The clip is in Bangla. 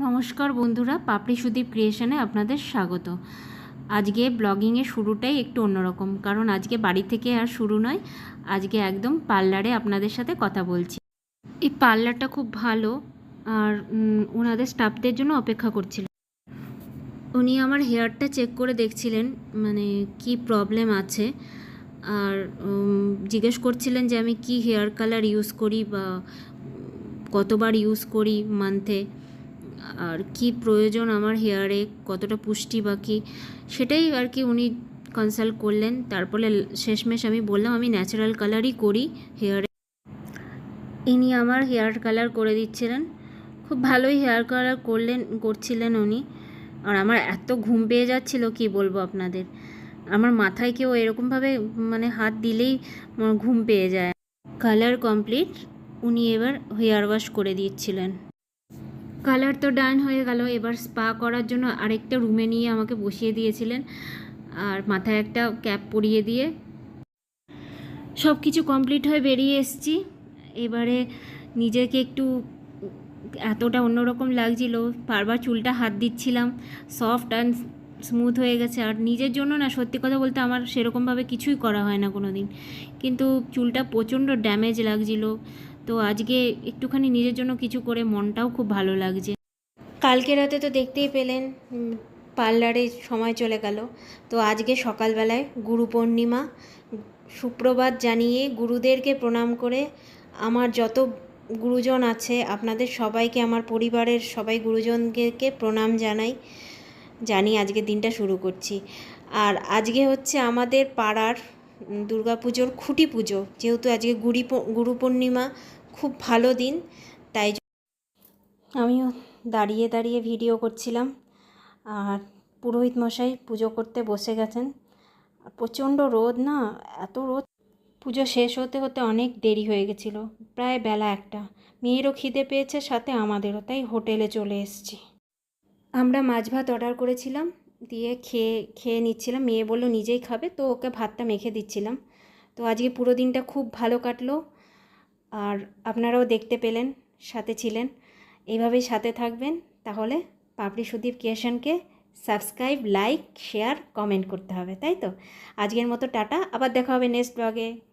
নমস্কার বন্ধুরা, পাপড়ি সুদীপ ক্রিয়েশনে আপনাদের স্বাগত। আজকে ব্লগিংয়ের শুরুটাই একটু অন্যরকম, কারণ আজকে বাড়ি থেকে আর শুরু নয়, আজকে একদম পার্লারে আপনাদের সাথে কথা বলছি। এই পার্লারটা খুব ভালো, আর ওনাদের স্টাফদের জন্য অপেক্ষা করছিল উনি আমার হেয়ারটা চেক করে দেখছিলেন মানে কি প্রবলেম আছে, আর জিজ্ঞেস করছিলেন যে আমি কি হেয়ার কালার ইউজ করি বা কতবার ইউজ করি মান্থে। আর কি প্রয়োজন আমার হেয়ারে কতটা পুষ্টি বা কি সেটাই আর কি উনি কনসাল্ট করলেন। তারপরে শেষমেশ আমি বললাম, আমি ন্যাচারাল কালারই করি হেয়ারে ইনি আমার হেয়ার কালার করে দিচ্ছিলেন। খুব ভালোই হেয়ার কালার করলেন, করছিলেন উনি। আর আমার এত ঘুম পেয়ে যাচ্ছিল, কি বলব আপনাদের? আমার মাথায় কেউ এরকমভাবে মানে হাত দিলেই ঘুম পেয়ে যায়। কালার কমপ্লিট উনি এবার হেয়ার ওয়াশ করে দিচ্ছিলেন। কালার তো ডান হয়ে গেল। এবার স্পা করার জন্য আরেকটা রুমে নিয়ে আমাকে বসিয়ে দিয়েছিলেন। আর মাথায় একটা ক্যাপ পরিয়ে দিয়ে সব কিছু কমপ্লিট হয়ে বেরিয়ে এসেছি। এবারে নিজেকে একটু এতটা অন্যরকম লাগছিল, বারবার চুলটা হাত দিচ্ছিলাম, সফট অ্যান্ড স্মুথ হয়ে গেছে। আর নিজের জন্য না, সত্যি কথা বলতে আমার সেরকমভাবে কিছুই করা হয় না কোনো দিন কিন্তু চুলটা প্রচণ্ড ড্যামেজ লাগছিল তো আজকে একটুখানি নিজের জন্য কিছু করে মনটাও খুব ভালো লাগছে। কালকে রাতে তো দেখতেই পেলেন পার্লারে সময় চলে গেল। তো আজকে সকালবেলায় গুরু পূর্ণিমা, সুপ্রভাত জানিয়ে গুরুদেরকে প্রণাম করে আমার যত গুরুজন আছে, আপনাদের সবাইকে, আমার পরিবারের সবাই গুরুজনকে প্রণাম জানাই জানি আজকের দিনটা শুরু করছি। আর আজকে হচ্ছে আমাদের পাড়ার দুর্গাপুজোর খুঁটি পুজো। যেহেতু আজকে গুড়ি গুরু পূর্ণিমা, খুব ভালো দিন, তাই আমিও দাঁড়িয়ে দাঁড়িয়ে ভিডিও করছিলাম। আর পুরোহিত মশাই পুজো করতে বসে গেছেন। প্রচণ্ড রোদ না, এত রোদ। পুজো শেষ হতে হতে অনেক দেরি হয়ে গেছিল, প্রায় বেলা একটা। মেয়েরও খিদে পেয়েছে, সাথে আমাদেরও, তাই হোটেলে চলে এসেছি। আমরা মাছ ভাত অর্ডার করেছিলাম। দিয়ে খেয়ে খেয়ে নিচ্ছিলাম। মেয়ে বলল, নিজেই খাবে। তো ওকে ভাতটা মেখে দিচ্ছিলাম। তো আজকে পুরো দিনটা খুব ভালো কাটলো। আর আপনারাও দেখতে পেলেন, সাথে ছিলেন। এইভাবেই সাথে থাকবেন। তাহলে পাপড়ি সুদীপ ক্রিয়েশনকে সাবস্ক্রাইব, লাইক, শেয়ার, কমেন্ট করতে হবে, তাই তো? আজকের মতো টাটা। আবার দেখা হবে নেক্সট ব্লগে।